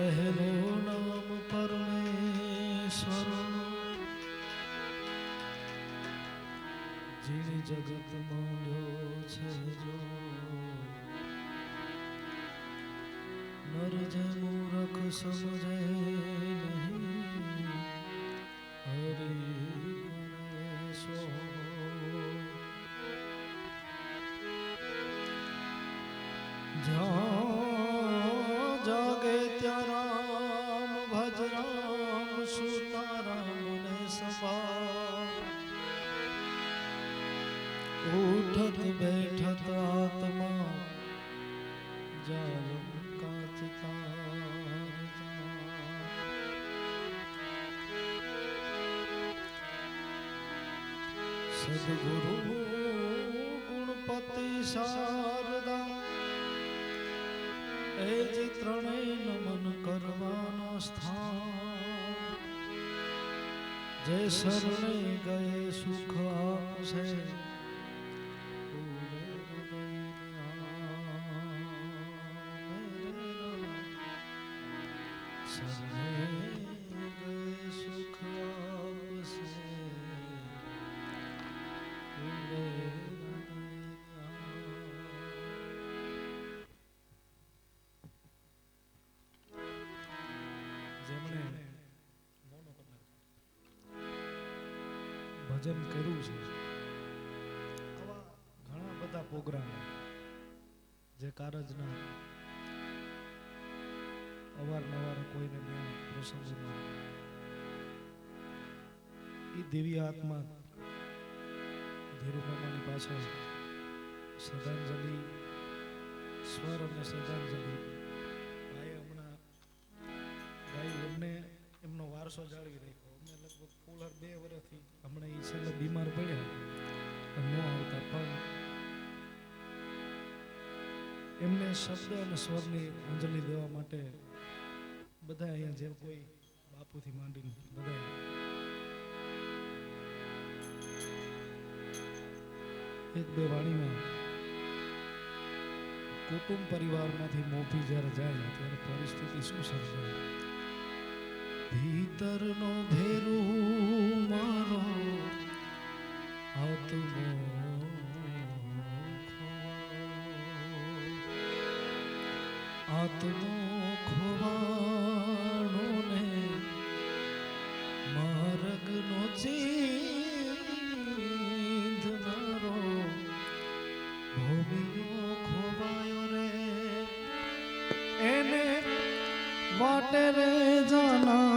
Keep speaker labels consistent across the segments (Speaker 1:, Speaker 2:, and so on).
Speaker 1: પહેલો નામ પરમેશ્વર જીણી જગત માંડ્યો છે જો નર જે મૂરખ સમજે નહીં હરિ ગણેશો રામ સુતા રામ સુતારામ ને સભા ઉઠત બેઠત આત્મા જાલમ કાચ તાર સદગુરુ ગુણપતિ શારદા એ જ ત્રણેય નમન કરવાના સ્થાન જે શરણે ગયે સુખ આપશે ભજન કર્યું છે. આવા ઘણા બધા પ્રોગ્રામ જે કારજના અવારનવાર કોઈને મેં પ્રસંગોમાં એ દેવી આત્મા ધીરુભામાની પાછળ શ્રદ્ધાંજલિ, સ્વર અને શ્રદ્ધાંજલિ. ભાઈ હમણાં ભાઈ એમને એમનો વારસો જાળવી રાખ્યો. એમને શબ્દ અને સ્વરની અંજલિ દેવા માટે બધા અહીંયા જે કોઈ બાપુથી માંડીને બધા. એક બે વાણીમાં, કુટુંબ પરિવારમાંથી મોભી જ્યારે જાય ત્યારે પરિસ્થિતિ શું સર્જાય ભીતરનો ભેરું મારો આત્મો આત્મો ખોવાણો ને માર્ગનો ચીંધનારો ભૂમિનો ખોવાયો રે એને વાટે રે જાનારા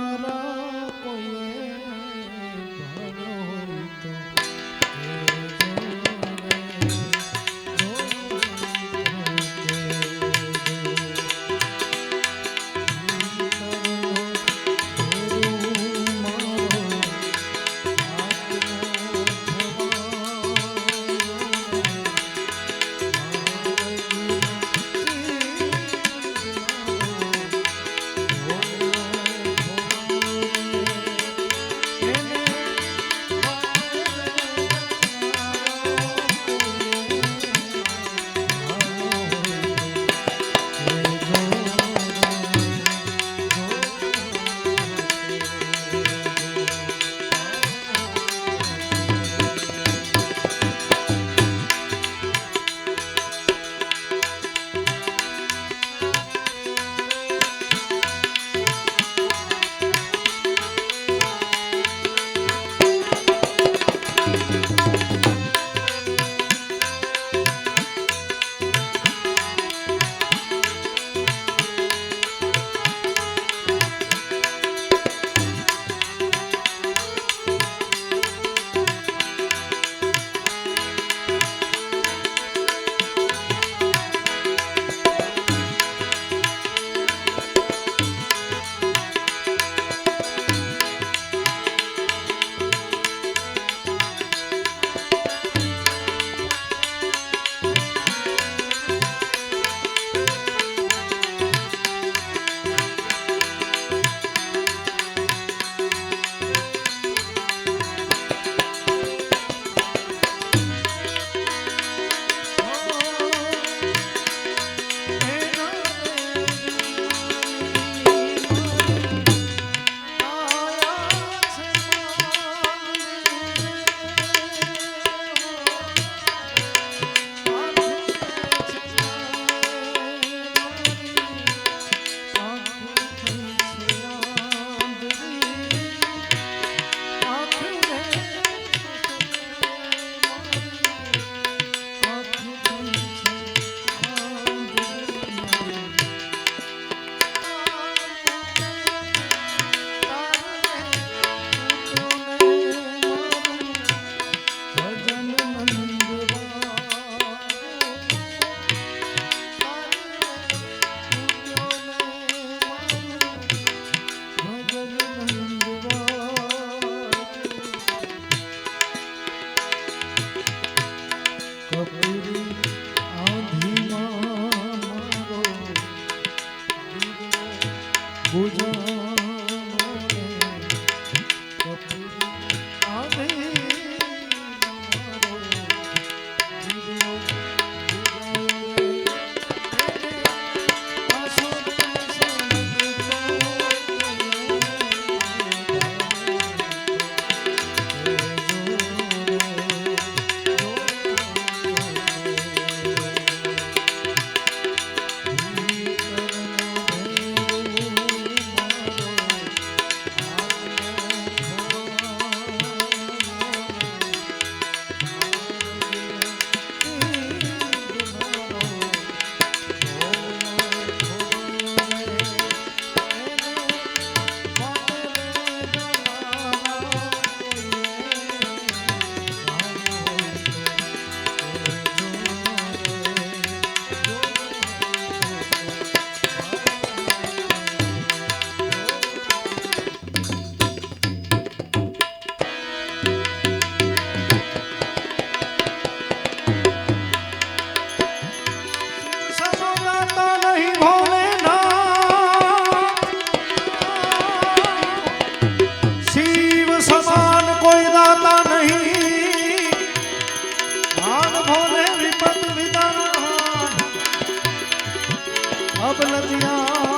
Speaker 1: પૂજા ભોલે વિપત વિદાન અબલતિયા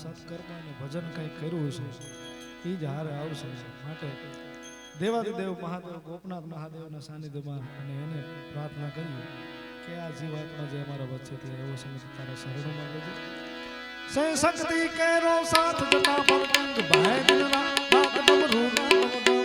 Speaker 1: સત્કર્મ ભજન કંઈ કર્યું છે એ જ હારે આવશે માટે દેવાદિદેવ મહાદેવ, ગોપનાથ મહાદેવના સાનિધ્યમાં અને એને પ્રાર્થના કરીએ કે આ જીવાત્મા જે અમારા વચ્ચે તે એવો સમય તારા શરણોમાં લેજો સે કેરો સાથ જતા પર ભાઈ નાક ડમરૂ નામ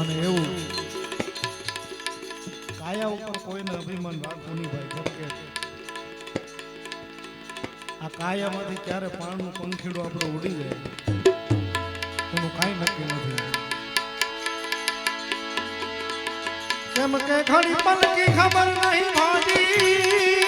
Speaker 1: અને એવું. કાયા ઉપર કોઈને અભિમાન રાખવું નહીં ભાઈ કેમ આ કાયામાંથી ક્યારે પાણનું પંખીડું આપણે ઉડી જાય? એનું કાંઈ નક્કી નથી. કેમ કે ઘડી પલકી ખબર નહીં ભાજી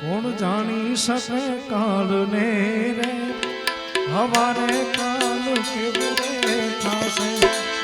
Speaker 1: કોણ જાણી શકે કાલને રે હવારે કાલ કેવું રે થાશે?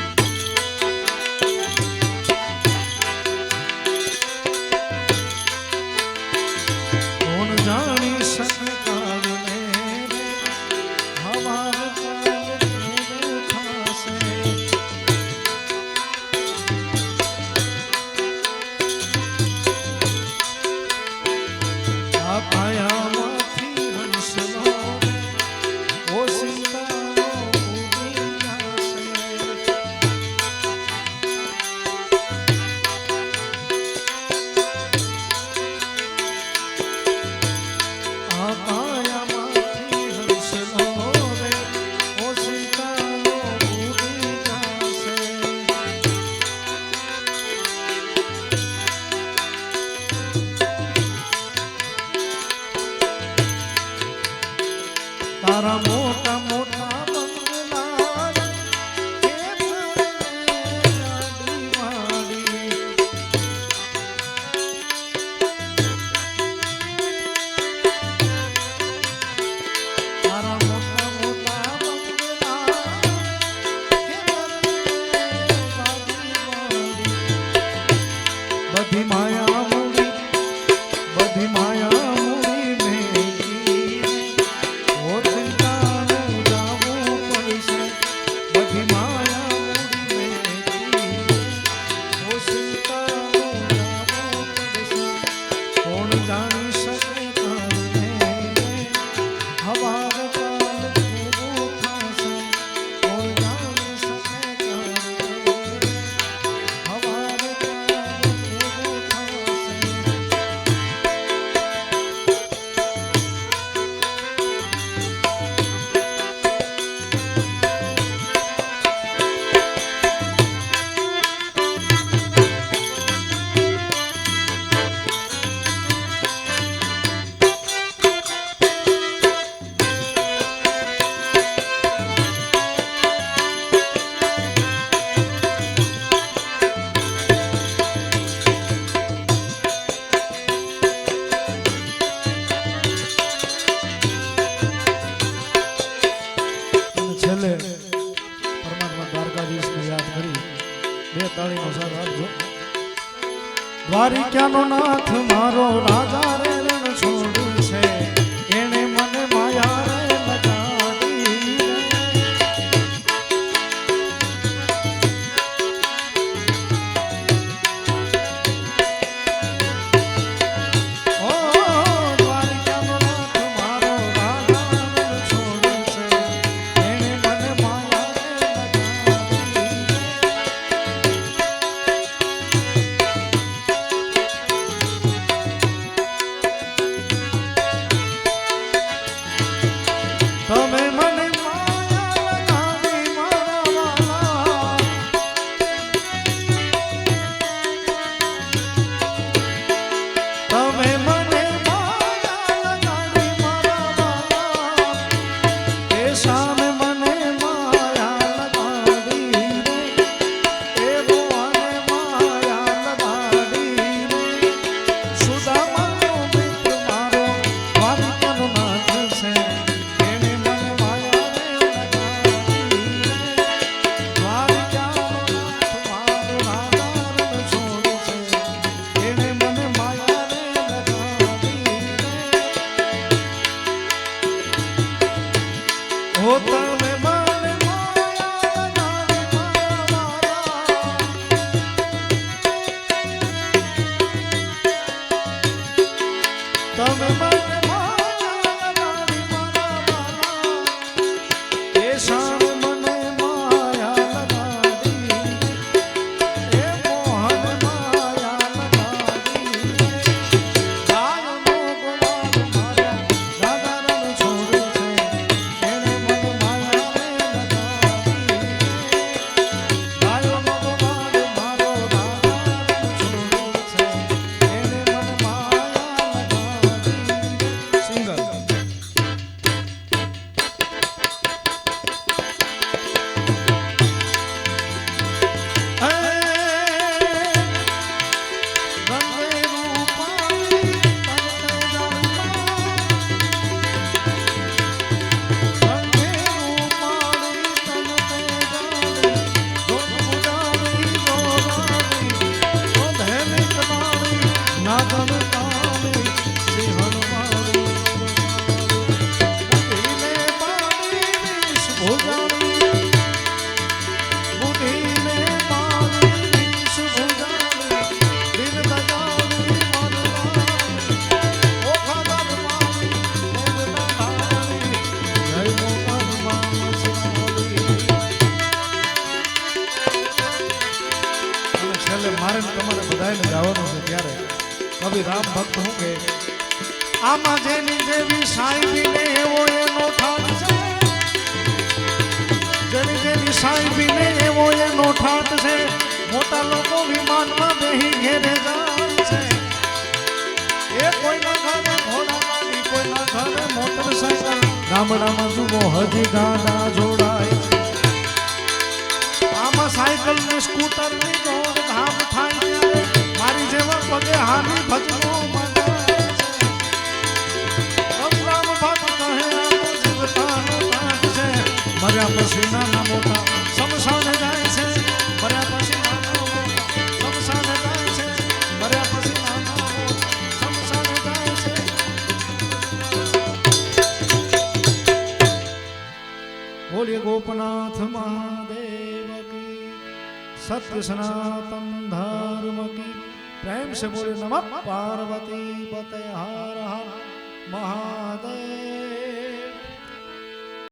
Speaker 1: Oh, ની ગાડા જોડાય. આમાં સાયકલ ને સ્કૂટરની દોડ ધામ થાય. મારી જેવા પગે હાની ભજનો મર્યા પછી ના મોટા સત્ય સનાતન ધર્મ કી પ્રેમ સે બોલે નમઃ પાર્વતી પતે હર હર મહાદેવ